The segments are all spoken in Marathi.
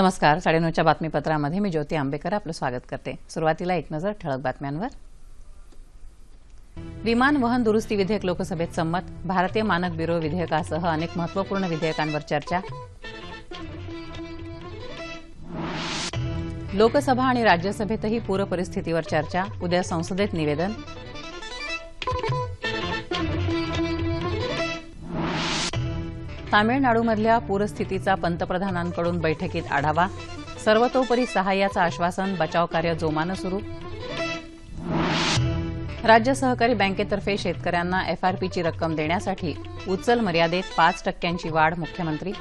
नमस्कार साडेनऊच्या बातमीपत्रामध्ये मी ज्योती आंबेकर आपलं स्वागत करते. सुरुवातीला एक नजर ठळक बातम्यांवर. विमान वहन दुरुस्ती विधेयक लोकसभेत संमत भारतीय मानक ब्युरो विधेयकासह अनेक महत्त्वपूर्ण विधेयकांवर चर्चा. लोकसभा आणि राज्यसभेतही पूर परिस्थितीवर चर्चा उद्या संसदेत निवेदन. तामिळनाडूमधल्या पूरस्थितीचा पंतप्रधानांकडून बैठकीत आढावा. सर्वतोपरी सहाय्याचं आश्वासन बचावकार्य जोमानं सुरू. राज्य सहकारी बँकेतर्फे शेतकऱ्यांना एफआरपीची रक्कम देण्यासाठी उचल मर्यादेत पाच टक्क्यांची वाढ मुख्यमंत्री.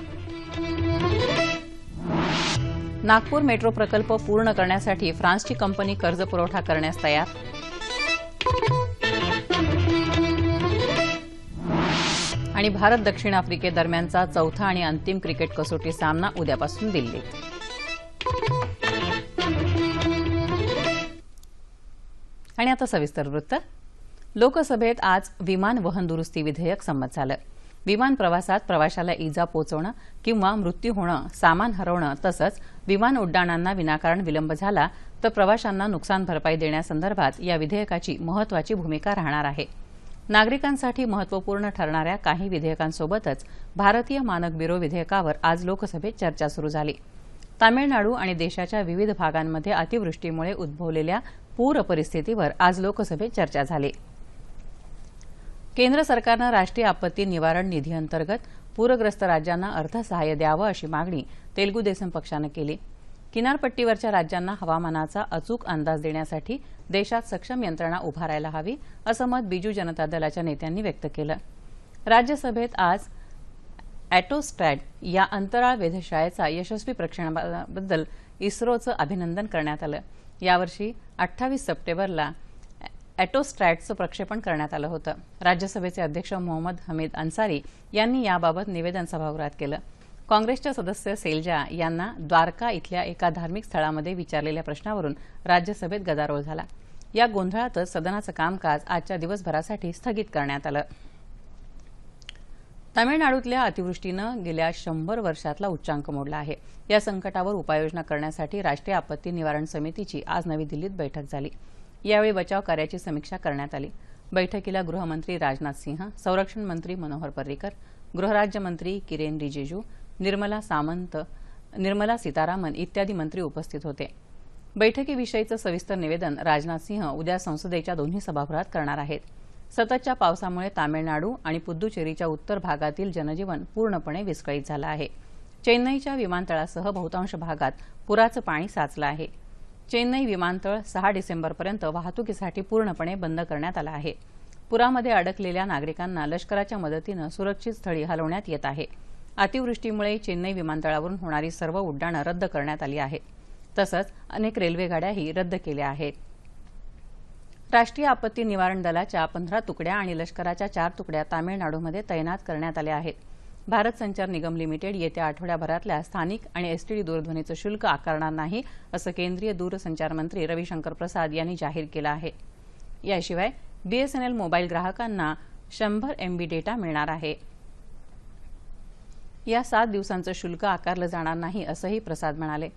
नागपूर मेट्रो प्रकल्प पूर्ण करण्यासाठी फ्रान्सची कंपनी कर्ज पुरवठा करण्यास तयार. आणि भारत दक्षिण आफ्रिकेदरम्यानचा चौथा आणि अंतिम क्रिकेट कसोटी सामना उद्यापासून दिल्लीत. आणि आता सविस्तर वृत्त. लोकसभेत आज विमान वहन दुरुस्ती विधेयक संमत झालं. विमान प्रवासात प्रवाशाला इजा पोचवणं किंवा मृत्यू होणं सामान हरवणं तसंच विमान उड्डाणांना विनाकारण विलंब झाला तर प्रवाशांना नुकसान भरपाई देण्यासंदर्भात या विधेयकाची महत्वाची भूमिका राहणार आहे. नागरिकांसाठी महत्त्वपूर्ण ठरणाऱ्या काही विधेयकांसोबतच भारतीय मानक ब्युरो विधेयकावर आज लोकसभेत चर्चा सुरू झाली. तामिळनाडू आणि देशाच्या विविध भागांमध्ये अतिवृष्टीमुळे उद्भवलेल्या पूर परिस्थितीवर आज लोकसभेत चर्चा झाली. केंद्र सरकारनं राष्ट्रीय आपत्ती निवारण निधीअंतर्गत पूरग्रस्त राज्यांना अर्थसहाय्य द्यावं अशी मागणी तेलुगू देसम पक्षानं केली. किनारपट्टीवरच्या राज्यांना हवामानाचा अचूक अंदाज देण्यासाठी देशात सक्षम यंत्रणा उभारायला हवी असं मत बीजू जनता दलाच्या नेत्यांनी व्यक्त केलं. राज्यसभेत आज ॲटोस्ट्रॅड या अंतराळ वेधशाळेचा यशस्वी प्रक्षेपणाबद्दल इस्रोचं अभिनंदन करण्यात आलं. यावर्षी अठ्ठावीस सप्टेंबरला ॲटोस्ट्रॅटचं प्रक्षेपण करण्यात आलं होतं. राज्यसभेचे अध्यक्ष मोहम्मद हमीद अन्सारी यांनी याबाबत निवेदन सभागृहात केलं. काँग्रेसच्या सदस्य सेलजा यांना द्वारका इथल्या एका धार्मिक स्थळामध्ये विचारलेल्या प्रश्नावरून राज्यसभेत गदारोळ झाला. या गोंधळातच सदनाचं कामकाज आजच्या दिवसभरासाठी स्थगित करण्यात आलं. तामिळनाडूतल्या अतिवृष्टीनं गेल्या शंभर वर्षातला उच्चांक मोडला आहे. या संकटावर उपाययोजना करण्यासाठी राष्ट्रीय आपत्ती निवारण समितीची आज नवी दिल्लीत बैठक झाली. यावेळी बचाव कार्याची समीक्षा करण्यात आली. बैठकीला गृहमंत्री राजनाथ सिंह संरक्षण मंत्री मनोहर पर्रिकर गृहराज्यमंत्री किरेन रिजिजू निर्मला सामंत निर्मला सीतारामन इत्यादी मंत्री उपस्थित होते. बैठकीविषयीचं सविस्तर निवेदन राजनाथ सिंह उद्या संसदेच्या दोन्ही सभागृहात करणार आहेत. सततच्या पावसामुळे तामिळनाडू आणि पुद्दुचेरीच्या उत्तर भागातील जनजीवन पूर्णपणे विस्कळीत झालं आहे. चेन्नईच्या विमानतळासह बहुतांश भागात पुराचं पाणी साचलं आहे. चेन्नई विमानतळ सहा डिसेंबरपर्यंत वाहतुकीसाठी पूर्णपणे बंद करण्यात आलं आहे. पुरामध्ये अडकलेल्या नागरिकांना लष्कराच्या मदतीनं सुरक्षित स्थळी हलवण्यात येत आहे. अतिवृष्टीमुळे चेन्नई विमानतळावरून होणारी सर्व उड्डाणं रद्द करण्यात आली आहेत. तसंच अनेक रेल्वेगाड्याही रद्द केल्या आहेत. राष्ट्रीय आपत्ती निवारण दलाच्या पंधरा तुकड्या आणि लष्कराच्या चार तुकड्या तामिळनाडूमध्ये तैनात करण्यात आल्या आहेत. भारत संचार निगम लिमिटेड येत्या आठवड्याभरातल्या स्थानिक आणि एसटीडी दूरध्वनीचं शुल्क आकारणार नाही असं केंद्रीय दूरसंचार मंत्री रविशंकर प्रसाद यांनी जाहीर केलं आहे. याशिवाय बीएसएनएल मोबाईल ग्राहकांना शंभर एमबी डेटा मिळणार आहे. या सात दिवसांचं शुल्क आकारलं जाणार नाही असंही प्रसाद म्हणाले.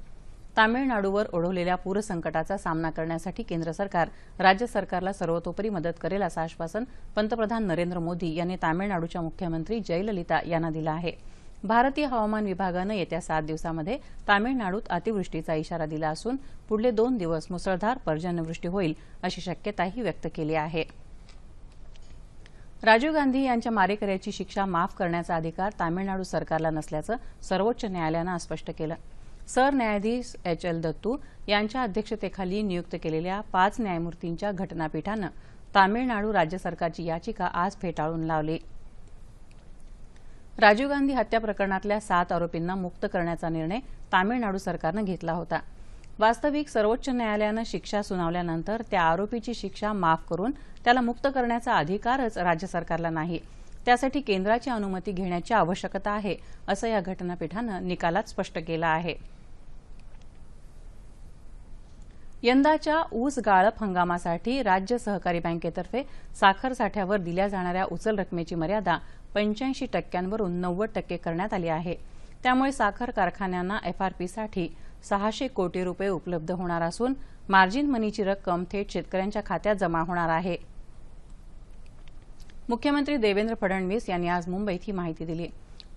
तामिळनाडूवर ओढवलेल्या पूरसंकटाचा सामना करण्यासाठी केंद्र सरकार राज्य सरकारला सर्वतोपरी मदत करेल असं आश्वासन पंतप्रधान नरेंद्र मोदी यांनी तामिळनाडूच्या मुख्यमंत्री जयललिता यांना दिलं आहे. भारतीय हवामान विभागानं येत्या सात दिवसामध्ये तामिळनाडूत अतिवृष्टीचा इशारा दिला असून पुढले दोन दिवस मुसळधार पर्जन्यवृष्टी होईल अशी शक्यताही व्यक्त केली आहे. राजीव गांधी यांच्या मारेकऱ्याची शिक्षा माफ करण्याचा अधिकार तामिळनाडू सरकारला नसल्याचं सर्वोच्च न्यायालयानं आज स्पष्ट केलं. सरन्यायाधीश एच एल दत्तू यांच्या अध्यक्षतेखाली नियुक्त केलेल्या पाच न्यायमूर्तींच्या घटनापीठानं तामिळनाडू राज्य सरकारची याचिका आज फेटाळून लावली. राजीव गांधी हत्या प्रकरणातल्या सात आरोपींना मुक्त करण्याचा निर्णय तामिळनाडू सरकारनं घेतला होता. वास्तविक सर्वोच्च न्यायालयानं शिक्षा सुनावल्यानंतर त्या आरोपीची शिक्षा माफ करून त्याला मुक्त करण्याचा अधिकारच राज्य सरकारला नाही. त्यासाठी केंद्राची अनुमती घेण्याची आवश्यकता आहे असं या घटनापीठानं निकालात स्पष्ट केलं आहे. यंदाच्या ऊस गाळप हंगामासाठी राज्य सहकारी बँकेतर्फे साखर साठ्यावर दिल्या जाणाऱ्या उचल रकमेची मर्यादा पंच्याऐंशी टक्क्यांवरून नव्वद टक्के करण्यात आली आहे. त्यामुळे साखर कारखान्यांना एफआरपीसाठी सहाशे कोटी रुपये उपलब्ध होणार असून मार्जिन मनीची रक्कम थेट शेतकऱ्यांच्या खात्यात जमा होणार आहे. मुख्यमंत्री देवेंद्र फडणवीस यांनी आज मुंबईत ही माहिती दिली.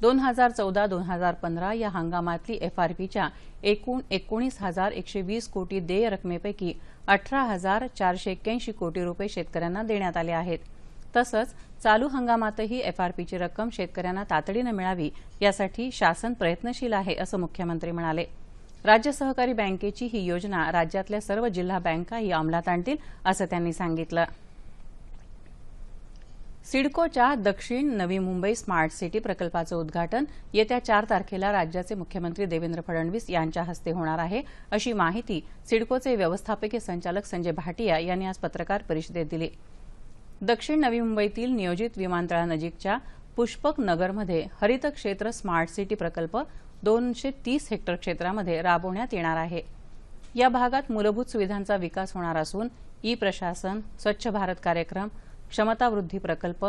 दोन हजार चौदा दोन हजार पंधरा या हंगामातली एफआरपीच्या एकूण एकोणीस हजार एकशे वीस कोटी देय रकमेपैकी अठरा हजार चारशे एक्क्याऐंशी कोटी रुपये शेतकऱ्यांना देण्यात आले आहेत. तसंच चालू हंगामातही एफआरपीची रक्कम शेतकऱ्यांना तातडीनं मिळावी यासाठी शासन प्रयत्नशील आहे असं मुख्यमंत्री म्हणाले. राज्य सहकारी बँकेची ही योजना राज्यातल्या सर्व जिल्हा बँकाही अंमलात आणतील असं त्यांनी सांगितलं. सिडकोच्या दक्षिण नवी मुंबई स्मार्ट सिटी प्रकल्पाचं उद्घाटन येत्या चार तारखेला राज्याचे मुख्यमंत्री देवेंद्र फडणवीस यांच्या हस्ते होणार आहे अशी माहिती सिडकोचे व्यवस्थापकीय संचालक संजय भाटिया यांनी आज पत्रकार परिषदेत दिली. दक्षिण नवी मुंबईतील नियोजित विमानतळानजीकच्या पुष्पक नगरमध्ये हरित क्षेत्र स्मार्ट सिटी प्रकल्प दोनशे तीस हेक्टर क्षेत्रामध्ये राबवण्यात येणार आहे. या भागात मूलभूत सुविधांचा विकास होणार असून ई प्रशासन स्वच्छ भारत कार्यक्रम क्षमता वृद्धी प्रकल्प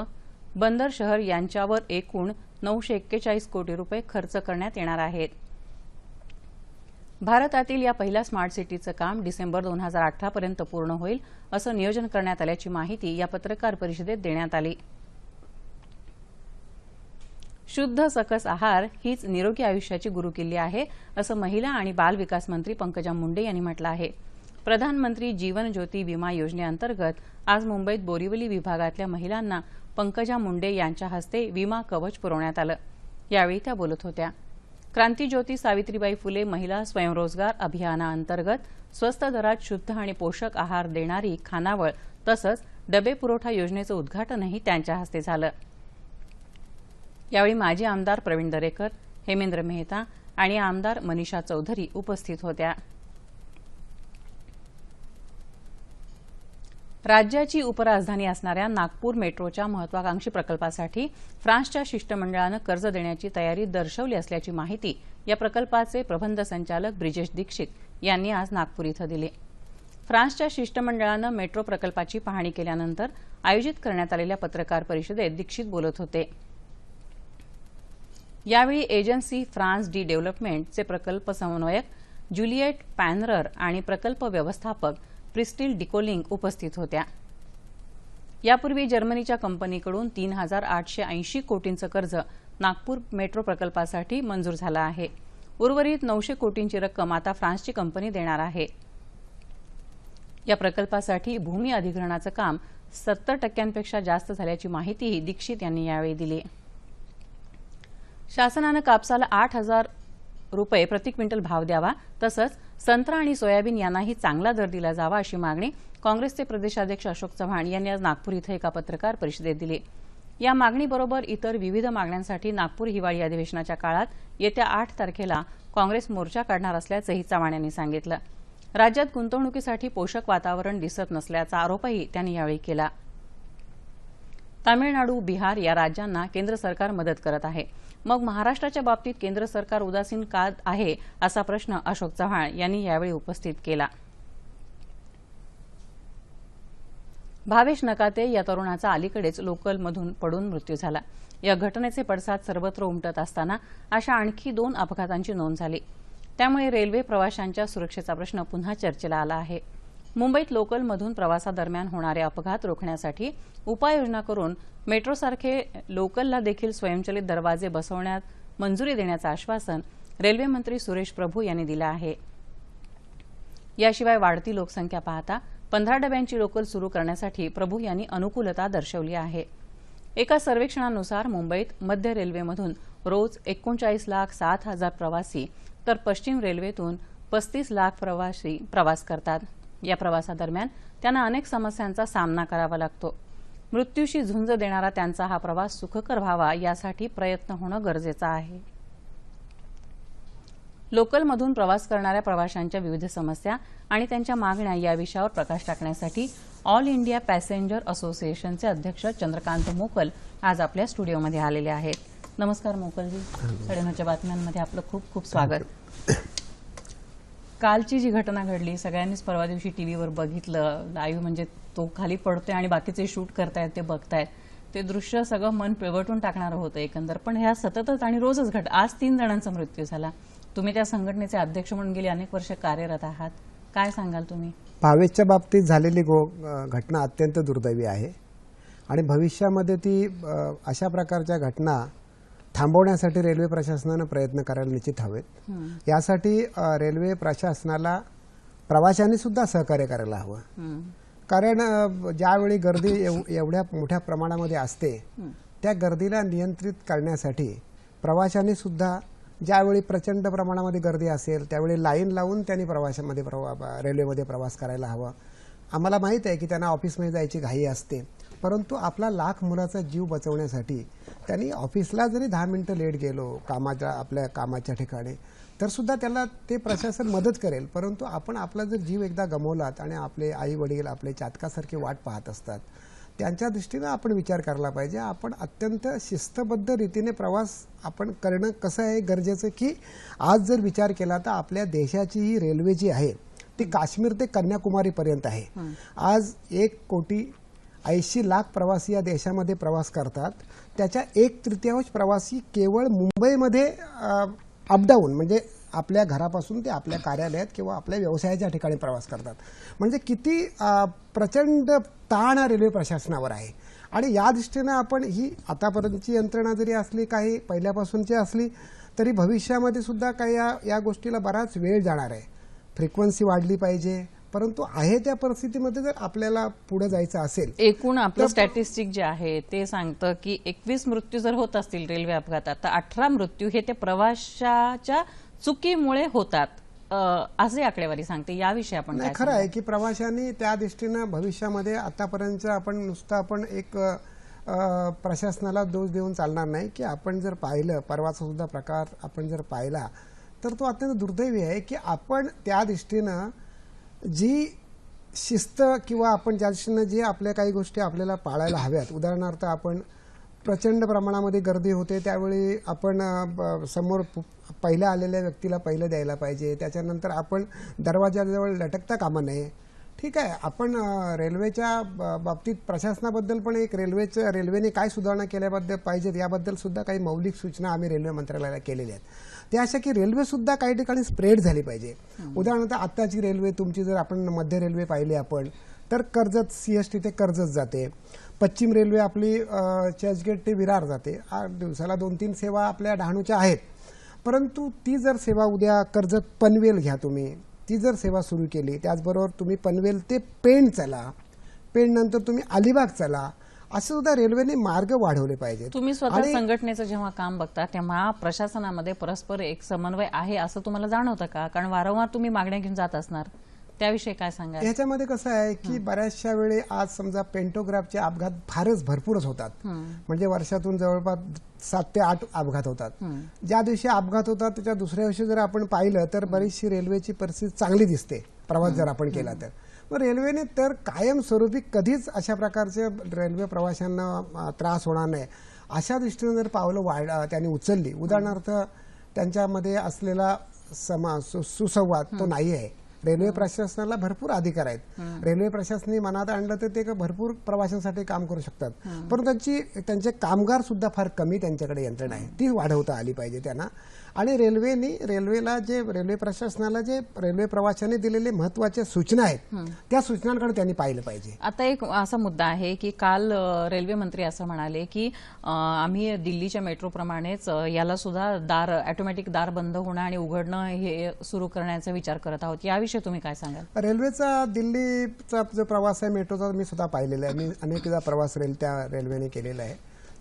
बंदर शहर यांच्यावर एकूण नऊशे एक्केचाळीस कोटी रुपये खर्च करण्यात येणार आहेत. भारतातील या पहिल्या स्मार्ट सिटीचं काम डिसेंबर दोन हजार अठरापर्यंत पूर्ण होईल असं नियोजन करण्यात आल्याची माहिती या पत्रकार परिषदेत देण्यात आली. शुद्ध सकस आहार हीच निरोगी आयुष्याची गुरुकिल्ली आहे असं महिला आणि बाल विकास मंत्री पंकजा मुंडे यांनी म्हटलं आहे. प्रधानमंत्री जीवन ज्योती विमा योजनेअंतर्गत आज मुंबईत बोरिवली विभागातल्या महिलांना पंकजा मुंडे यांच्या हस्ते विमा कवच पुरवण्यात आलं. यावेळी त्या बोलत होत्या. क्रांतीज्योती सावित्रीबाई फुले महिला स्वयंरोजगार अभियानाअंतर्गत स्वस्त दरात शुद्ध आणि पोषक आहार देणारी खानावळ तसंच डबे पुरवठा योजनेचं उद्घाटनही त्यांच्या हस्ते झालं. यावेळी माजी आमदार प्रवीण दरेकर हेमेंद्र मेहता आणि आमदार मनीषा चौधरी उपस्थित होत्या. राज्याची उपराजधानी असणाऱ्या नागपूर मेट्रोच्या महत्वाकांक्षी प्रकल्पासाठी फ्रान्सच्या शिष्टमंडळानं कर्ज देण्याची तयारी दर्शवली असल्याची माहिती या प्रकल्पाचे प्रबंध संचालक ब्रिजेश दीक्षित यांनी आज नागपूर इथं दिली. फ्रान्सच्या शिष्टमंडळानं मेट्रो प्रकल्पाची पाहणी केल्यानंतर आयोजित करण्यात आलेल्या पत्रकार परिषदेत दीक्षित बोलत होते. यावेळी एजन्सी फ्रान्स डी डेव्हलपमेंटचे प्रकल्प समन्वयक ज्युलिएट पॅनरर आणि प्रकल्प व्यवस्थापक प्रिस्टिल डिकोलिंग उपस्थित होत्या. यापूर्वी जर्मनीच्या कंपनीकडून तीन हजार आठशे ऐंशी कोटींचं कर्ज नागपूर मेट्रो प्रकल्पासाठी मंजूर झालं आहे. उर्वरित नऊशे कोटींची रक्कम आता फ्रान्सची कंपनी देणार आहे. या प्रकल्पासाठी भूमी अधिग्रहणाचं काम सत्तर टक्क्यांपेक्षा जास्त झाल्याची माहितीही दीक्षित यांनी यावेळी दिली. शासनानं कापसाला आठ हजार रुपये प्रति क्विंटल भाव द्यावा. तसंच संत्रा आणि सोयाबीन यांनाही चांगला दर दिला जावा अशी मागणी काँग्रेसचे प्रदेशाध्यक्ष अशोक चव्हाण यांनी आज नागपूर इथं एका पत्रकार परिषदेत दिली. या मागणीबरोबर इतर विविध मागण्यांसाठी नागपूर हिवाळी अधिवेशनाच्या काळात येत्या आठ तारखेला काँग्रेस मोर्चा काढणार असल्याचंही चव्हाण यांनी सांगितलं. राज्यात गुंतवणुकीसाठी पोषक वातावरण दिसत नसल्याचा आरोपही त्यांनी यावेळी केला. तामिळनाडू बिहार या राज्यांना केंद्र सरकार मदत करत आहे. मग महाराष्ट्राच्या बाबतीत केंद्र सरकार उदासीन का आहे असा प्रश्न अशोक चव्हाण यांनी यावेळी उपस्थित केला. भावेश नकाते या तरुणाचा अलीकडेच लोकलमधून पडून मृत्यू झाला. या घटनेचे पडसाद सर्वत्र उमटत असताना अशा आणखी दोन अपघातांची नोंद झाली. त्यामुळे रेल्वे प्रवाशांच्या सुरक्षेचा प्रश्न पुन्हा चर्चेला आला आहे. मुंबईत लोकलमधून प्रवासादरम्यान होणारे अपघात रोखण्यासाठी उपाययोजना करून मेट्रोसारखे लोकलला देखील स्वयंचलित दरवाजे बसवण्यात मंजुरी देण्याचं आश्वासन रेल्वेमंत्री सुरेश प्रभू यांनी दिलं आहे. याशिवाय वाढती लोकसंख्या पाहता पंधरा डब्यांची लोकल सुरू करण्यासाठी प्रभू यांनी अनुकूलता दर्शवली आहे. एका सर्वेक्षणानुसार मुंबईत मध्य रेल्वेमधून रोज एकोणचाळीस लाख सात हजार प्रवासी तर पश्चिम रेल्वेतून पस्तीस लाख प्रवासी प्रवास करतात. या प्रवासादरम्यान त्यांना अनेक समस्यांचा सामना करावा लागतो. मृत्यूशी झुंज देणारा त्यांचा हा प्रवास सुखकर व्हावा यासाठी प्रयत्न होणं गरजेचं आहे. लोकलमधून प्रवास करणाऱ्या प्रवाशांच्या विविध समस्या आणि त्यांच्या मागण्या या विषयावर प्रकाश टाकण्यासाठी ऑल इंडिया पॅसेंजर असोसिएशनचे अध्यक्ष चंद्रकांत मोकल आज आपल्या स्टुडिओमध्ये आलेले आहेत. नमस्कार मोकलजी. साडेनऊच्या बातम्यांमध्ये आपलं खूप खूप स्वागत. कालची जी घटना घडली सगळ्यांनीच परवा दिवशी टीव्हीवर बघितलं लाईव्ह म्हणजे तो खाली पडतोय आणि बाकीचे शूट करतायत ते बघतायत. ते दृश्य सगळं मन पिवटून टाकणारं होतं एकंदर. पण ह्या सततच आणि रोजच घट आज तीन जणांचा मृत्यू झाला. तुम्ही त्या संघटनेचे अध्यक्ष म्हणून गेली अनेक वर्ष कार्यरत आहात. काय सांगाल तुम्ही? भावेशच्या बाबतीत झालेली गो घटना अत्यंत दुर्दैवी आहे. आणि भविष्यामध्ये ती अशा प्रकारच्या घटना थांबवण्यासाठी रेल्वे प्रशासनानं प्रयत्न करायला निश्चित हवेत. यासाठी रेल्वे प्रशासनाला प्रवाशांनी सुद्धा सहकार्य करायला हवं. कारण ज्यावेळी गर्दी एव- एवढ्या मोठ्या प्रमाणामध्ये असते त्या गर्दीला नियंत्रित करण्यासाठी प्रवाशांनी सुद्धा ज्यावेळी प्रचंड प्रमाणामध्ये गर्दी असेल त्यावेळी लाईन लावून त्यांनी प्रवाशामध्ये प्रवा रेल्वेमध्ये प्रवास करायला हवा. आम्हाला माहीत आहे की त्यांना ऑफिसमध्ये जायची घाई असते. परंतु आपला लाख मुलाचा जीव बचवण्यासाठी त्यांनी ऑफिसला जरी दहा मिनिटं लेट गेलो कामाच्या आपल्या कामाच्या ठिकाणी तर सुद्धा त्याला ते प्रशासन मदत करेल. परंतु आपण आपला जर जीव एकदा गमावलात आणि आपले आई वडील आपले चातकासारखे वाट पाहत असतात त्यांच्या दृष्टीनं आपण विचार करायला पाहिजे. आपण अत्यंत शिस्तबद्ध रीतीने प्रवास आपण करणं कसं आहे गरजेचं? की आज जर विचार केला तर आपल्या देशाची ही रेल्वे जी आहे ती काश्मीर ते कन्याकुमारीपर्यंत आहे. आज एक कोटी ऐंशी लाख प्रवासी या देशामध्ये प्रवास करतात. त्याच्या एक तृतीयांश प्रवासी केवळ मुंबईमध्ये अपडाऊन म्हणजे आपल्या घरापासून ते आपल्या कार्यालयात किंवा आपल्या व्यवसायाच्या ठिकाणी प्रवास करतात. म्हणजे किती प्रचंड ताण रेल्वे प्रशासनावर आहे. आणि या दृष्टीनं आपण ही आतापर्यंतची यंत्रणा जरी असली काही पहिल्यापासूनची असली तरी भविष्यामध्ये सुद्धा काही या या गोष्टीला बराच वेळ जाणार आहे. फ्रिक्वन्सी वाढली पाहिजे. परंतु आहे त्या परिस्थितीमध्ये जर आपल्याला पुढे जायचं असेल एकूण आपलं स्टॅटिस्टिक जे आहे ते सांगतं की एकवीस मृत्यू जर होत असतील रेल्वे अपघातात तर अठरा मृत्यू हे ते प्रवाशाच्या चुकीमुळे होतात. असे आकडेवारी सांगते. याविषयी आपण खरं आहे की प्रवाशांनी त्या दृष्टीनं भविष्यामध्ये आतापर्यंत आपण नुसतं आपण एक प्रशासनाला दोष देऊन चालणार नाही की आपण जर पाहिलं परवाचा सुद्धा प्रकार आपण जर पाहिला तर तो अत्यंत दुर्दैवी आहे की आपण त्या दृष्टीनं जी शिस्त किंवा आपण ज्या दृष्टीनं जे आपल्या काही गोष्टी आपल्याला पाळायला हव्यात उदाहरणार्थ आपण प्रचंड प्रमाणामध्ये गर्दी होते त्यावेळी आपण ब- समोर पहिल्या आलेल्या व्यक्तीला पहिलं द्यायला पाहिजे त्याच्यानंतर आपण दरवाजाजवळ लटकता कामा नये. ठीक आहे आपण रेल्वेच्या बाबतीत प्रशासनाबद्दल पण एक रेल्वेचं रेल्वेने काय सुधारणा केल्याबद्दल पाहिजेत याबद्दल सुद्धा काही मौलिक सूचना आम्ही रेल्वे मंत्रालयाला केलेल्या आहेत. त्या अशा की रेल्वे सुद्धा काही ठिकाणी स्प्रेड झाली पाहिजे. उदाहरणार्थ आत्ताची रेल्वे तुमची जर आपण मध्य रेल्वे पाहिली आपण तर कर्जत सीएसटी ते कर्जत जाते. पश्चिम रेल्वे आपली चर्चगेट ते विरार जाते. दिवसाला दोन तीन सेवा आपल्या डहाणूच्या आहेत. परंतु ती जर सेवा उद्या कर्जत पनवेल घ्या तुम्ही ती जर सेवा सुरू केली त्याचबरोबर तुम्ही पनवेल ते पेण चला. पेण नंतर तुम्ही अलिबाग चला. असं सुद्धा रेल्वेने मार्ग वाढवले पाहिजेत. तुम्ही स्वतः संघटनेचं जेव्हा काम बघता तेव्हा प्रशासनामध्ये परस्पर एक समन्वय आहे असं तुम्हाला जाणवतं का? कारण वारंवार तुम्ही मागण्या घेऊन जात असणार. त्याविषयी काय सांगाल? ह्याच्यामध्ये कसं आहे की बऱ्याचशा वेळी आज समजा पेंटोग्राफचे अपघात फारच भरपूरच होतात. म्हणजे वर्षातून जवळपास सात ते आठ अपघात होतात. ज्या दिवशी अपघात होतात त्याच्या दुसऱ्या दिवशी जर आपण पाहिलं तर बरीचशी रेल्वेची परिस्थिती चांगली दिसते. प्रवास जर आपण केला तर. मग रेल्वेने तर कायमस्वरूपी कधीच अशा प्रकारचे रेल्वे प्रवाशांना त्रास होणार नाही. अशा दृष्टीने जर पावलं वाढ त्यांनी उचलली उदाहरणार्थ त्यांच्यामध्ये असलेला समा सुसंवाद तो नाही आहे रेल्वे प्रशासनाला भरपूर अधिकार आहेत. रेल्वे प्रशासनाने मनात आणलं तर ते भरपूर प्रवाशांसाठी काम करू शकतात. परंतु त्यांची त्यांचे कामगार सुद्धा फार कमी त्यांच्याकडे यंत्रणा आहे. ती वाढवता आली पाहिजे त्यांना. आणि रेल्वेने रेल्वेला जे रेल्वे प्रशासनाला जे रेल्वे प्रवाशांनी दिलेले महत्त्वाच्या सूचना आहेत त्या सूचनांकडे त्यांनी पाहिलं पाहिजे. आता एक असा मुद्दा आहे की काल रेल्वे मंत्री असं म्हणाले की आम्ही दिल्लीच्या मेट्रोप्रमाणेच याला सुद्धा दार ऑटोमॅटिक दार बंद होणं आणि उघडणं हे सुरू करण्याचा विचार करत आहोत. याविषयी तुम्ही काय सांगाल? रेल्वेचा दिल्लीचा जो प्रवास आहे मेट्रोचा मी सुद्धा पाहिलेला आहे. मी अनेकदा प्रवास रेल त्या रेल्वेने केलेला आहे.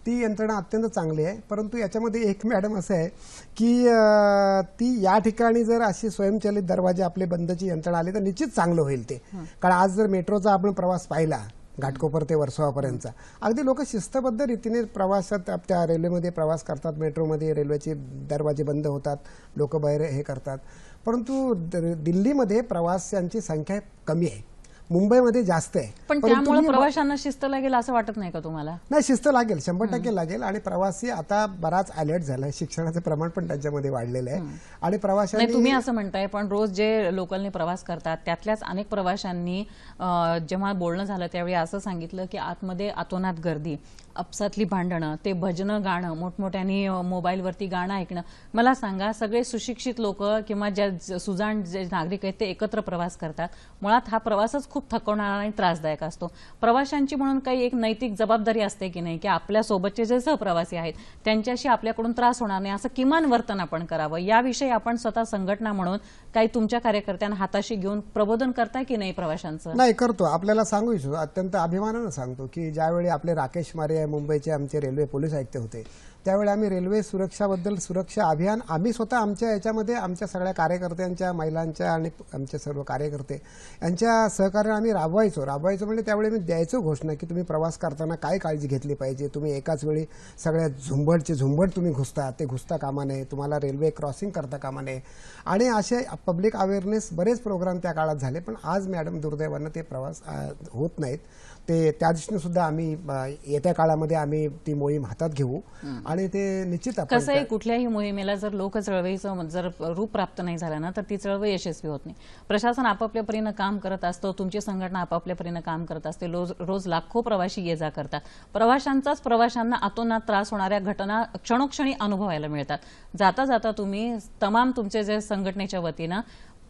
ती यंत्रणा अत्यंत चांगली आहे परंतु याच्यामध्ये एक मॅडम असं आहे की ती या ठिकाणी जर अशी स्वयंचलित दरवाजे आपले बंदची यंत्रणा आली तर निश्चित चांगलं होईल ते. कारण आज जर मेट्रोचा आपण प्रवास पाहिला घाटकोपर ते वर्सोवापर्यंतचा अगदी लोक शिस्तबद्ध रीतीने प्रवासात त्या रेल्वेमध्ये प्रवास करतात मेट्रोमध्ये रेल्वेचे दरवाजे बंद होतात लोक बाहेर हे करतात. परंतु दिल्लीमध्ये प्रवाशांची संख्या कमी आहे. मुंबईमध्ये जास्त आहे. पण त्यामुळे प्रवाशांना शिस्त लागेल असं वाटत नाही का तुम्हाला? नाही शिस्त लागेल. शंभर टक्के लागेल आणि प्रवासी आता बराच अलर्ट झालाय. शिक्षणाचं प्रमाण पण त्यांच्यामध्ये वाढलेलं आहे. आणि प्रवाशांनी तुम्ही असं म्हणताय पण रोज जे लोकलने प्रवास करतात त्यातल्याच अनेक प्रवाशांनी जेव्हा बोलणं झालं त्यावेळी असं सांगितलं की आतमध्ये अतोनात गर्दी. अपसातली भांडणं ते भजनं गाणं मोठमोठ्यानी मोबाईलवरती गाणं ऐकणं. मला सांगा सगळे सुशिक्षित लोक किंवा ज्या सुजाण जे नागरिक आहेत ते एकत्र प्रवास करतात. मुळात हा प्रवासच खूप थकवणारा आणि त्रासदायक असतो. प्रवाशांची म्हणून काही एक नैतिक जबाबदारी असते की नाही की आपल्या सोबतचे जे सहप्रवासी आहेत त्यांच्याशी आपल्याकडून त्रास होणार नाही असं किमान वर्तन आपण करावं. याविषयी आपण स्वतः संघटना म्हणून काही तुमच्या कार्यकर्त्यांना हाताशी घेऊन प्रबोधन करताय की नाही प्रवाशांचं? नाही करतो. आपल्याला सांगू इच्छितो. अत्यंत अभिमानानं सांगतो की ज्यावेळी आपले राकेश मारे मुंबईचे आमचे रेल्वे पोलीस आयुक्त होते. त्यावेळी आम्ही रेल्वे सुरक्षाबद्दल सुरक्षा अभियान आम्ही स्वतः आमच्या याच्यामध्ये आमच्या सगळ्या कार्यकर्त्यांच्या महिलांच्या आणि आमचे सर्व कार्यकर्ते यांच्या सहकार्याने आम्ही राबवायचो. राबवायचो म्हणजे त्यावेळी मी द्यायचो घोषणा की तुम्ही प्रवास करताना काय काळजी घेतली पाहिजे? तुम्ही एकाच वेळी सगळ्या झुंबडचे झुंबड तुम्ही घुसता ते घुसता कामा नये तुम्हाला रेल्वे क्रॉसिंग करता कामा नये. आणि असे पब्लिक अवेअरनेस बरेच प्रोग्राम त्या काळात झाले पण आज मॅडम दुर्दैवानं ते प्रवास होत नाहीत. ते त्या दृष्टीने सुद्धा आम्ही येत्या काळामध्ये आम्ही ती मोहीम हातात घेऊ. आणि ते निश्चित कसं आहे कुठल्याही मोहिमेला जर लोक चळवळीचं जर रूप प्राप्त नाही झालं ना तर ती चळवळ यशस्वी होत नाही. प्रशासन आपापल्या परीनं काम करत असतं तुमची संघटना आपापल्या परीनं काम करत असते रोज रोज लाखो प्रवासी ये जा करतात. प्रवाशांचाच प्रवाशांना अतोनात त्रास होणाऱ्या घटना क्षणोक्षणी अनुभवायला मिळतात. जाता जाता तुम्ही तमाम तुमचे जे संघटनेच्या वतीनं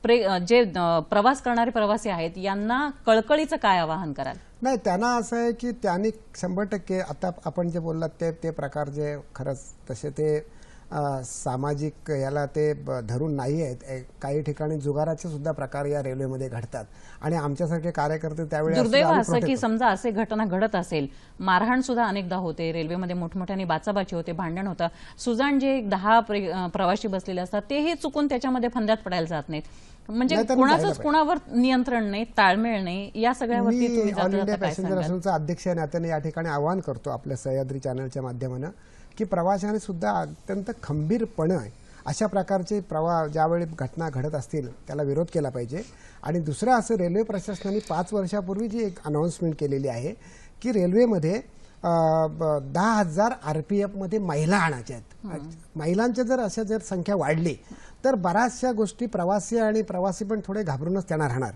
प्रे जे प्रवास करणारे प्रवासी आहेत यांना कळकळीचं काय आवाहन कराल? नाही त्यांना असं आहे की त्यांनी शंभर टक्के आता आपण जे बोललात ते ते प्रकार जे खरंच तसे ते अ, सामाजिक याला ते धरून नाही आहेत. काही ठिकाणी जुगाराचे सुद्धा प्रकार या रेल्वेमध्ये घडतात. आणि आमच्यासारखे कार्यकर्ते त्यावेळी दुर्दैव असं की समजा असे घटना घडत असेल मारहाण सुद्धा अनेकदा होते रेल्वेमध्ये मोठमोठ्याने बाचाबाची होते भांडण होतं. सुजाण जे दहा प्रवासी बसलेले असतात तेही चुकून त्याच्यामध्ये फंद्यात पडायला जात नाहीत. म्हणजे कोणाचंच कुणावर नियंत्रण नाही ताळमेळ नाही या सगळ्यावरती ऑल इंडिया पॅसेंजर असोसिएशनचा अध्यक्ष या नात्याने या ठिकाणी आवाहन करतो आपल्या सह्याद्री चॅनलच्या माध्यमानं की प्रवाशांनी सुद्धा अत्यंत खंबीरपणे अशा प्रकारचे प्रवाह ज्यावेळी घटना घडत असतील त्याला विरोध केला पाहिजे. आणि दुसरं असं रेल्वे प्रशासनाने पाच वर्षापूर्वी जी एक अनाऊन्समेंट केलेली आहे की रेल्वेमध्ये दहा हजार आरपीएफमध्ये महिला आणायच्या आहेत. महिलांच्या जर अशा जर संख्या वाढली तर बऱ्याचशा गोष्टी प्रवासी आणि प्रवासी पण थोडे घाबरूनच त्यांना राहणार.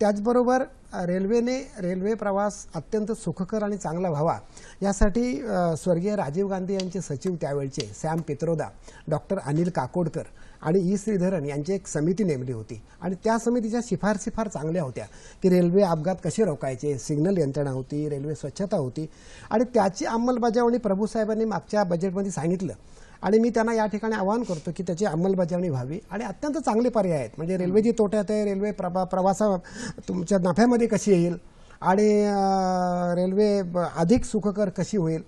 त्याचबरोबर रेल्वेने रेल्वे प्रवास अत्यंत सुखकर आणि चांगला व्हावा. यासाठी स्वर्गीय राजीव गांधी यांचे सचिव त्यावेळचे सॅम पित्रोदा डॉक्टर अनिल काकोडकर आणि ई श्रीधरन यांची एक समिती नेमली होती. आणि त्या समितीच्या शिफारसी फार चांगल्या होत्या की रेल्वे अपघात कसे रोखायचे सिग्नल यंत्रणा होती रेल्वे स्वच्छता होती. आणि त्याची अंमलबजावणी प्रभूसाहेबांनी मागच्या बजेटमध्ये सांगितलं. आणि मी त्यांना या ठिकाणी आवाहन करतो की त्याची अंमलबजावणी व्हावी. आणि अत्यंत चांगले पर्याय आहेत. म्हणजे रेल्वे जी तोट्यात आहे रेल्वे प्रभा प्रवासा तुमच्या नफ्यामध्ये कशी येईल आणि रेल्वे अधिक सुखकर कशी होईल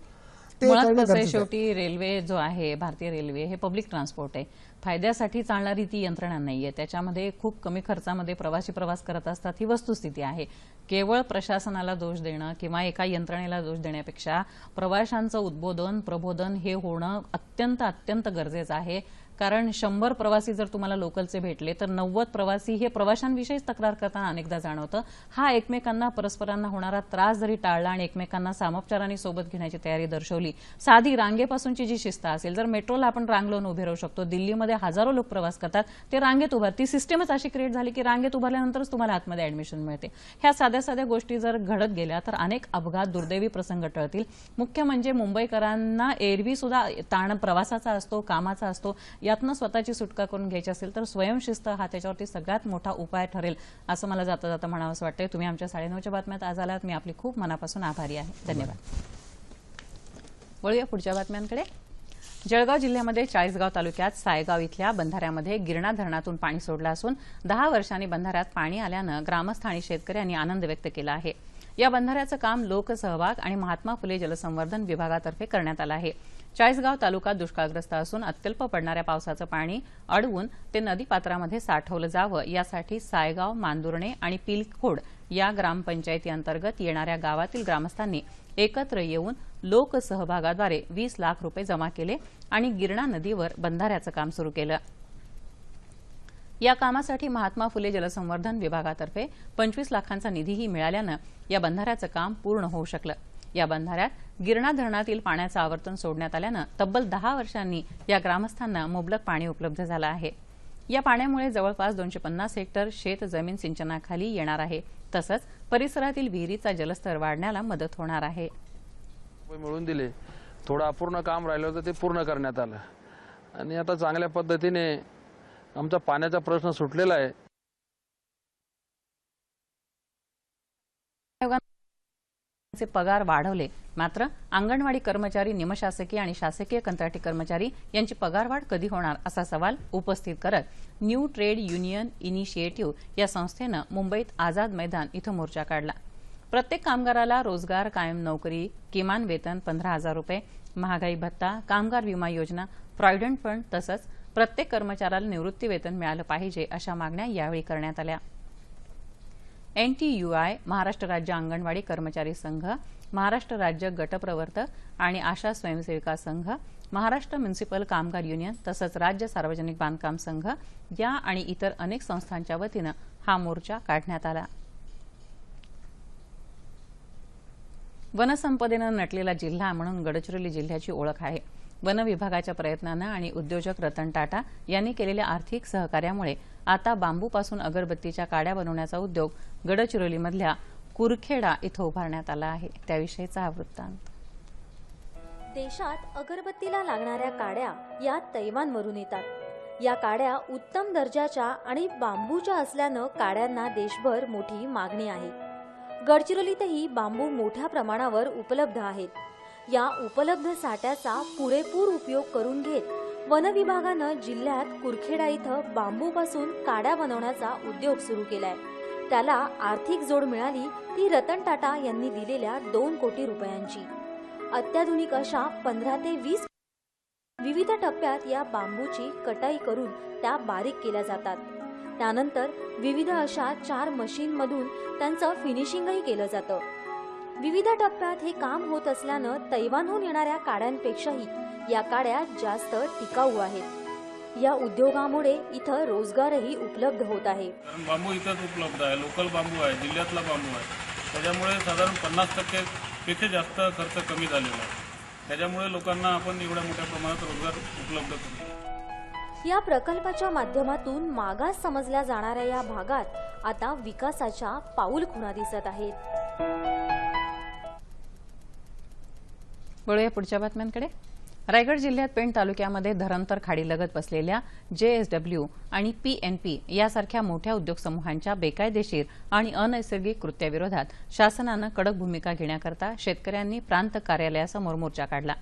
ते. शेवटी रेल्वे जो आहे भारतीय रेल्वे हे पब्लिक ट्रान्सपोर्ट आहे. फायद्यासाठी चालणारी ती यंत्रणा नाहीये. त्याच्यामध्ये खूप कमी खर्चामध्ये प्रवासी प्रवास करत असतात ही वस्तुस्थिती आहे. केवळ प्रशासनाला दोष देणं किंवा एका यंत्रणेला दोष देण्यापेक्षा प्रवाशांचं उद्बोधन प्रबोधन हे होणं अत्यंत अत्यंत गरजेचं आहे. कारण शंभर प्रवासी जर तुम्हाला लोकलचे भेटले तर नव्वद प्रवासी हे प्रवाशांविषयीच तक्रार करताना अनेकदा जाणवतं. हा एकमेकांना परस्परांना होणारा त्रास जरी टाळला आणि एकमेकांना सामोपचारांनी सोबत घेण्याची तयारी दर्शवली साधी रांगेपासूनची जी शिस्त असेल जर मेट्रोला आपण रांग लावून उभे राहू शकतो दिल्लीमध्ये हजारो लोक प्रवास करतात ते रांगेत उभार ती सिस्टमच अशी क्रिएट झाली की रांगेत उभारल्यानंतरच तुम्हाला आतमध्ये ऍडमिशन मिळते. ह्या साध्या साध्या गोष्टी जर घडत गेल्या तर अनेक अपघात दुर्दैवी प्रसंग टळतील. मुख्य म्हणजे मुंबईकरांना एरवी सुद्धा ताण प्रवासाचा असतो कामाचा असतो. यातनं स्वतःची सुटका करून घ्यायची असेल तर स्वयंशिस्त हा त्याच्यावरती सगळ्यात मोठा उपाय ठरेल असं मला जाता जाता म्हणावं असं वाटतंय. तुम्ही आमच्या साडेनऊच्या बातम्यात आज आलात. मी आपली खूप मनापासून आभारी आहे. धन्यवाद. वळूया पुढच्या बातम्यांकडे. जळगाव जिल्ह्यामध्ये चाळीसगाव तालुक्यात सायगाव इथल्या बंधाऱ्यामध्ये गिरणा धरणातून पाणी सोडलं असून दहा वर्षांनी बंधाऱ्यात पाणी आल्यानं ग्रामस्थ आणि शेतकऱ्यांनी आनंद व्यक्त केला आहे. या बंधाऱ्याचं काम लोकसहभाग आणि महात्मा फुले जलसंवर्धन विभागातर्फे करण्यात आलं आहे. चाळीसगाव तालुका दुष्काळग्रस्त असून अत्यल्प पडणाऱ्या पावसाचं पाणी अडवून ते नदीपात्रामध्ये साठवलं जावं यासाठी सायगाव मांदुर्णे आणि पिलखोड या ग्रामपंचायती अंतर्गत येणाऱ्या गावातील ग्रामस्थांनी एकत्र येऊन लोकसहभागाद्वारे वीस लाख रुपये जमा केले आणि गिरणा नदीवर बंधाऱ्याचं काम सुरू केलं. या कामासाठी महात्मा फुले जलसंवर्धन विभागातर्फे पंचवीस लाखांचा निधीही मिळाल्यानं या बंधाऱ्याचं काम पूर्ण होऊ शकलं. या बंधाऱ्यात गिरणा धरणातील पाण्याचं आवर्तन सोडण्यात आल्यानं तब्बल दहा वर्षांनी या ग्रामस्थांना मुबलक पाणी उपलब्ध झालं आहे. या पाण्यामुळे जवळपास दोनशे पन्नास हेक्टर शेत जमीन सिंचनाखाली येणार आहे. तसंच परिसरातील विहिरीचा जलस्तर वाढण्याला मदत होणार आहे. मिळून दिले. थोडं अपूर्ण काम राहिलं होतं ते पूर्ण करण्यात आलं. आणि आता चांगल्या पद्धतीने आमचा पाण्याचा प्रश्न सुटलेला आहे. चे पगार वाढवले. मात्र अंगणवाडी कर्मचारी निमशासकीय आणि शासकीय कंत्राटी कर्मचारी यांची पगारवाढ कधी होणार असा सवाल उपस्थित करत न्यू ट्रेड युनियन इनिशिएटिव्ह या संस्थेनं मुंबईत आझाद मैदान इथं मोर्चा काढला. प्रत्येक कामगाराला रोजगार कायम नोकरी किमान वेतन पंधरा हजार रुपये महागाई भत्ता कामगार विमा योजना प्रॉव्हिडंट फंड तसंच प्रत्येक कर्मचाऱ्याला निवृत्ती वेतन मिळालं पाहिजे अशा मागण्या यावेळी करण्यात आल्या. एनटीयूआय महाराष्ट्र राज्य अंगणवाडी कर्मचारी संघ महाराष्ट्र राज्य गटप्रवर्तक आणि आशा स्वयंसेविका संघ महाराष्ट्र म्युनिसिपल कामगार युनियन तसंच राज्य सार्वजनिक बांधकाम संघ या आणि इतर अनेक संस्थांच्या वतीनं हा मोर्चा काढण्यात आला. वनसंपदेनं नटलेला जिल्हा म्हणून गडचिरोली जिल्ह्याची ओळख आहे. वन विभागाच्या प्रयत्नानं आणि उद्योजक रतन टाटा यांनी केलेल्या आर्थिक सहकार्यामुळे आता बांबूपासून अगरबत्तीच्या काड्या बनवण्याचा उद्योग गडचिरोलीमधल्या कुरखेडा इथं उभारण्यात आला आहे. त्याविषयीचा हा वृत्तांत. देशात अगरबत्तीला लागणाऱ्या काड्या या तैवानवरून येतात. या काड्या उत्तम दर्जाच्या आणि बांबूच्या असल्यानं काड्यांना देशभर मोठी मागणी आहे. गडचिरोलीतही बांबू मोठ्या प्रमाणावर उपलब्ध आहेत. या उपलब्ध साठ्याचा पुरेपूर उपयोग करून घेत वन विभागानं जिल्ह्यात कुरखेडा इथं बांबूपासून काड्या बनवण्याचा उद्योग सुरू केलाय. त्याला आर्थिक जोड मिळाली ती रतन टाटा यांनी दिलेल्या दोन कोटी रुपयांची. अत्याधुनिक अशा पंधरा ते वीस विविध टप्प्यात या बांबूची कटाई करून त्या बारीक केल्या जातात. त्यानंतर विविध अशा चार मशीनमधून त्यांचं फिनिशिंगही केलं जातं. विविध टप्प्यात हे काम होत असल्यानं तैवानहून येणाऱ्या काड्यांपेक्षाही या काड्या जास्त टिकाऊ आहेत. या उद्योगामुळे इथं रोजगारही उपलब्ध होत आहे. बांबू इथंच उपलब्ध आहे. लोकल बांबू आहे. जिल्ह्यातला बांबू आहे. त्याच्यामुळे साधारण पन्नास टक्के पेक्षा जास्त खर्च कमी झालेला आहे. त्याच्यामुळे लोकांना आपण एवढ्या मोठ्या प्रमाणात रोजगार उपलब्ध करू. या प्रकल्पाच्या माध्यमातून मागास समजल्या जाणाऱ्या या भागात आता विकासाच्या पाऊल खुणा दिसत आहेत. वळूया पुढच्या बातम्यांकडे. रायगड जिल्ह्यात पेण तालुक्यामध्ये धरंतर खाडीलगत बसलेल्या जेएसडब्ल्यू आणि पीएनपी यासारख्या मोठ्या उद्योग समूहांच्या बेकायदेशीर आणि अनैसर्गिक कृत्याविरोधात शासनानं कडक भूमिका घेण्याकरता शेतकऱ्यांनी प्रांत कार्यालयासमोर मोर्चा काढला.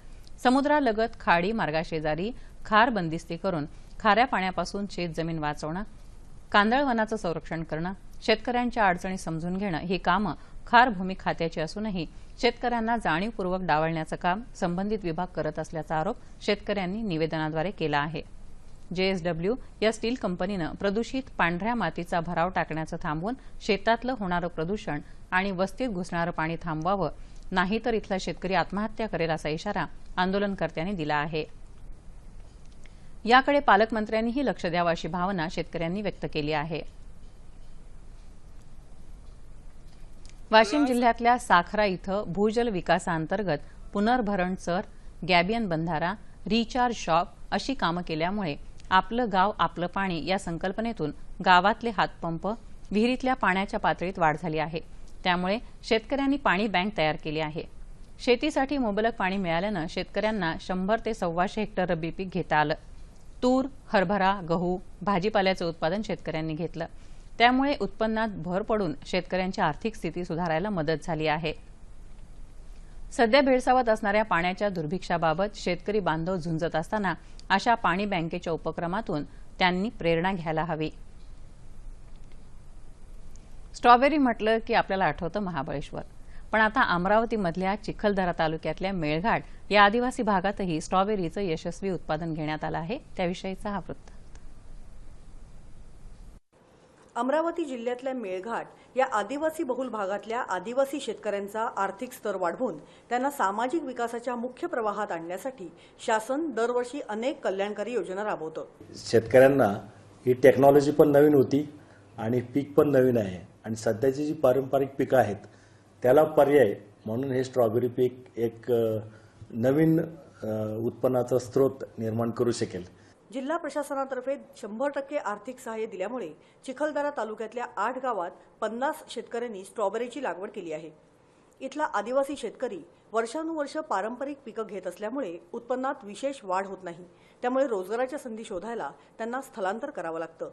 समुद्रालगत खाडी मार्गाशेजारी खार बंदिस्ती करून खाऱ्या पाण्यापासून शेतजमीन वाचवणं कांदळवनाचं संरक्षण करणं शेतकऱ्यांच्या अडचणी समजून घेणं ही कामं खार भूमी खात्याची असूनही शेतकऱ्यांना जाणीवपूर्वक डावळण्याचं काम संबंधित विभाग करत असल्याचा आरोप शेतकऱ्यांनी निवेदनाद्वारे केला आहे. जेएसडब्ल्यू या स्टील कंपनीनं प्रदूषित पांढऱ्या मातीचा भराव टाकण्याचं थांबवून शेतातलं होणारं प्रदूषण आणि वस्तीत घुसणारं पाणी थांबवावं नाहीतर इथला शेतकरी आत्महत्या करेल असा इशारा आंदोलनकर्त्यांनी दिला आहे. याकडे पालकमंत्र्यांनीही लक्ष द्यावं अशी भावना शेतकऱ्यांनी व्यक्त केली आहे. वाशिम जिल्ह्यातल्या साखरा इथं भूजल विकासाअंतर्गत पुनर्भरण सर गॅबियन बंधारा रिचार्ज शॉप अशी कामं केल्यामुळे आपलं गाव आपलं पाणी या संकल्पनेतून गावातले हातपंप विहिरीतल्या पाण्याच्या पातळीत वाढ झाली आहे. त्यामुळे शेतकऱ्यांनी पाणी बँक तयार केली आहे. शेतीसाठी मुबलक पाणी मिळाल्यानं शेतकऱ्यांना शंभर ते सव्वाशे हेक्टर रब्बी पीक घेता आलं. तूर हरभरा गहू भाजीपाल्याचं उत्पादन शेतकऱ्यांनी घेतलं. त्यामुळे उत्पन्नात भर पडून शेतकऱ्यांची आर्थिक स्थिती सुधारायला मदत झाली आहे. सध्या भेडसावत असणाऱ्या पाण्याच्या दुर्भिक्षाबाबत शेतकरी बांधव झुंजत असताना अशा पाणी बँकेच्या उपक्रमातून त्यांनी प्रेरणा घ्यायला हवी. स्ट्रॉबेरी म्हटलं की आपल्याला आठवतं महाबळेश्वर. पण आता अमरावतीमधल्या चिखलदरा तालुक्यातल्या मेळघाट या आदिवासी भागातही स्ट्रॉबेरीचं यशस्वी उत्पादन घेण्यात आलं आहे. त्याविषयीचा हा वृत्त. अमरावती जिल्ह्यातल्या मेळघाट या आदिवासी बहुल भागातल्या आदिवासी शेतकऱ्यांचा आर्थिक स्तर वाढवून त्यांना सामाजिक विकासाच्या मुख्य प्रवाहात आणण्यासाठी शासन दरवर्षी अनेक कल्याणकारी योजना राबवतं. शेतकऱ्यांना ही टेक्नॉलॉजी पण नवीन होती आणि पीक पण नवीन आहे. आणि सध्याची जी पारंपरिक पिकं आहेत त्याला पर्याय म्हणून हे स्ट्रॉबेरी पीक एक नवीन उत्पन्नाचा स्रोत निर्माण करू शकेल. जिल्हा प्रशासनातर्फे शंभर टक्के आर्थिक सहाय्य दिल्यामुळे चिखलदरा तालुक्यातल्या आठ गावात पन्नास शेतकऱ्यांनी स्ट्रॉबेरीची लागवड केली आहे. इथला आदिवासी शेतकरी वर्षानुवर्ष पारंपरिक पिकं घेत असल्यामुळे उत्पन्नात विशेष वाढ होत नाही. त्यामुळे रोजगाराच्या संधी शोधायला त्यांना स्थलांतर करावं लागतं.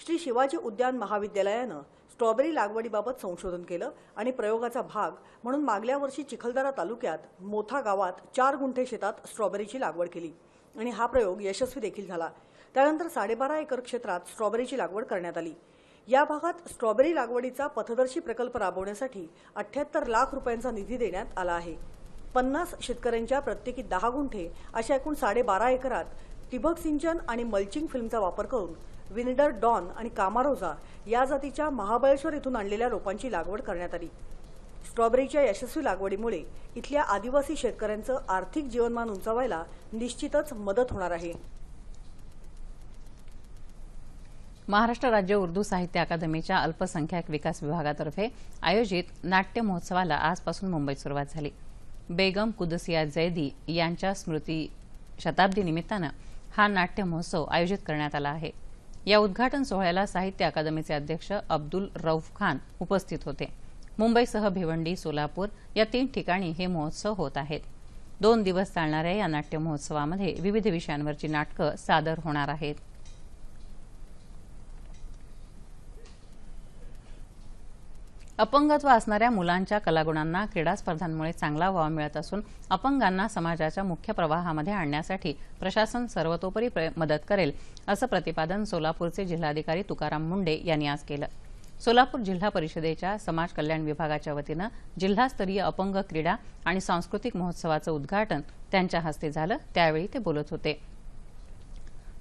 श्री शिवाजी उद्यान महाविद्यालयानं स्ट्रॉबेरी लागवडीबाबत संशोधन केलं आणि प्रयोगाचा भाग म्हणून मागल्या वर्षी चिखलदरा तालुक्यात मोथा गावात चार गुंठे शेतात स्ट्रॉबेरीची लागवड केली. आणि हा प्रयोग यशस्वी देखील झाला. त्यानंतर साडेबारा एकर क्षेत्रात स्ट्रॉबेरीची लागवड करण्यात आली. या भागात स्ट्रॉबेरी लागवडीचा पथदर्शी प्रकल्प राबवण्यासाठी अठ्याहत्तर लाख रुपयांचा निधी देण्यात आला आहे. पन्नास शेतकऱ्यांच्या प्रत्येकी दहा गुंठे अशा एकूण साडेबारा एकरात ठिबक सिंचन आणि मल्चिंग फिल्मचा वापर करून विनिडर डॉन आणि कामारोजा या जातीच्या महाबळेश्वर इथून आणलेल्या रोपांची लागवड करण्यात आली. स्ट्रॉबेरीच्या यशस्वी लागवडीमुळे इथल्या आदिवासी शेतकऱ्यांचं आर्थिक जीवनमान उंचावायला निश्चितच मदत होणार आहे. महाराष्ट्र राज्य उर्दू साहित्य अकादमीच्या अल्पसंख्याक विकास विभागातर्फे आयोजित नाट्य महोत्सवाला आजपासून मुंबईत सुरुवात झाली. बेगम कुदसिया जैदी यांच्या स्मृती शताब्दी निमित्तानं हा नाट्य महोत्सव आयोजित करण्यात आला आहे. या उद्घाटन सोहळ्याला साहित्य अकादमीचे अध्यक्ष अब्दुल रौफ खान उपस्थित होते. मुंबईसह भिवंडी सोलापूर या तीन ठिकाणी हे महोत्सव होत आहेत. दोन दिवस चालणाऱ्या या नाट्य महोत्सवामध्ये विविध विषयांवरची नाटकं सादर होणार आहेत. अपंगत्व असणाऱ्या मुलांच्या कलागुणांना क्रीडा स्पर्धांमुळे चांगला वाव मिळत असून अपंगांना समाजाच्या मुख्य प्रवाहामध्ये आणण्यासाठी प्रशासन सर्वतोपरी मदत करेल असं प्रतिपादन सोलापूरचे जिल्हाधिकारी तुकाराम मुंडे यांनी आज केलं. सोलापूर जिल्हा परिषदेच्या समाज कल्याण विभागाच्या वतीनं जिल्हास्तरीय अपंग क्रीडा आणि सांस्कृतिक महोत्सवाचं उद्घाटन त्यांच्या हस्ते झालं. त्यावेळी ते बोलत होते.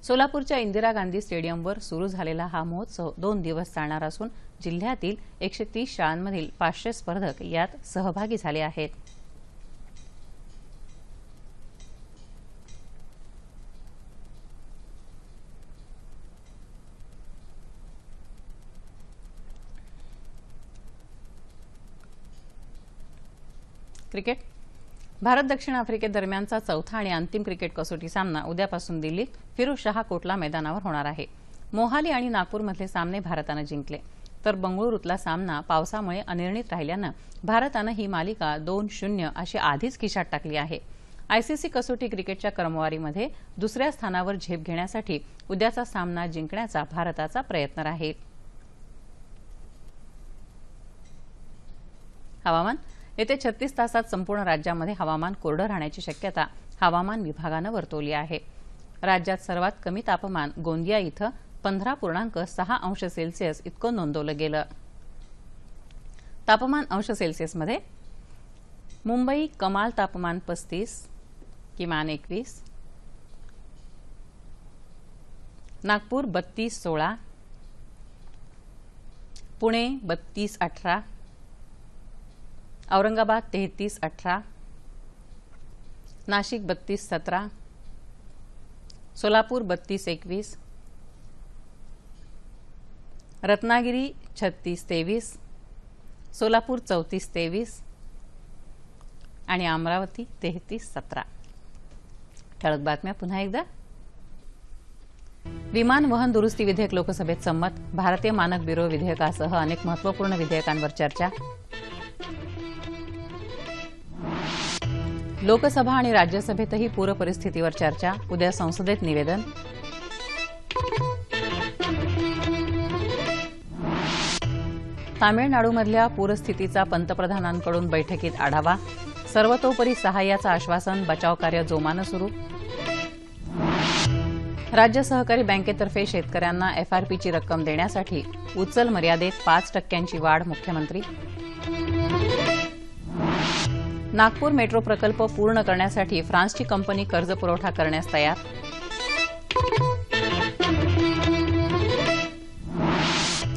सोलापूरच्या इंदिरा गांधी स्टेडियमवर सुरू झालेला हा महोत्सव दोन दिवस चालणार असून जिल्ह्यातील एकशे तीस शाळांमधील पाचशे स्पर्धक यात सहभागी झाले आहेत. क्रिकेट. भारत दक्षिण आफ्रिकेदरम्यानचा चौथा आणि अंतिम क्रिकेट कसोटी सामना उद्यापासून दिल्लीत फिरोज शहा कोटला मैदानावर होणार आहे. मोहाली आणि नागपूरमधले सामने भारतानं जिंकले. तर बंगळुरूतला सामना पावसामुळे अनिर्णित राहिल्यानं भारतानं ही मालिका दोन शून्य अशी आधीच खिशात टाकली आहे. आयसीसी कसोटी क्रिकेटच्या क्रमवारीमध्ये दुसऱ्या स्थानावर झेप घेण्यासाठी उद्याचा सामना जिंकण्याचा भारताचा प्रयत्न राहील. हवामान येत्या छत्तीस तासात संपूर्ण राज्यामध्ये हवामान कोरडं राहण्याची शक्यता हवामान विभागानं वर्तवली आहे. राज्यात सर्वात कमी तापमान गोंदिया इथं पंधरा पूर्णांक सहा अंश सेल्सिअस इतकं नोंदवलं गेलं. तापमान अंश सेल्सिअसमध्ये मुंबई कमाल तापमान पस्तीस किमान एकवीस नागपूर बत्तीस सोळा पुणे बत्तीस अठरा औरंगाबाद तेहतीस अठरा नाशिक बत्तीस सतरा सोलापूर बत्तीस एकवीस रत्नागिरी छत्तीस तेवीस सोलापूर चौतीस तेवीस आणि अमरावती तेहतीस सतरा. ठळक बातम्या पुन्हा एकदा. विमान वहन दुरुस्ती विधेयक लोकसभेत संमत भारतीय मानक ब्युरो विधेयकासह अनेक महत्त्वपूर्ण विधेयकांवर चर्चा. लोकसभा आणि राज्यसभेतही पूर परिस्थितीवर चर्चा. उद्या संसदेत निवेदन. तामिळनाडूमधल्या पूरस्थितीचा पंतप्रधानांकडून बैठकीत आढावा. सर्वतोपरी सहाय्याचं आश्वासन बचावकार्य जोमानं सुरू. राज्य सहकारी बँकेतर्फे शेतकऱ्यांना एफआरपीची रक्कम देण्यासाठी उचल मर्यादेत पाच टक्क्यांची वाढ मुख्यमंत्री. नागपूर मेट्रो प्रकल्प पूर्ण करण्यासाठी फ्रान्सची कंपनी कर्ज पुरवठा करण्यास तयार.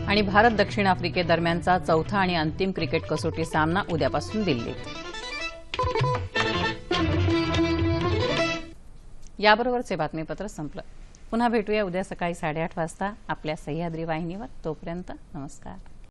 आणि भारत दक्षिण आफ्रिकेदरम्यानचा चौथा आणि अंतिम क्रिकेट कसोटी सामना उद्यापासून दिल्लीत याबरोबरचे बातमीपत्र संपलं. पुन्हा भेटूया उद्या सकाळी साडेआठ वाजता आपल्या सह्याद्री वाहिनीवर. तोपर्यंत नमस्कार.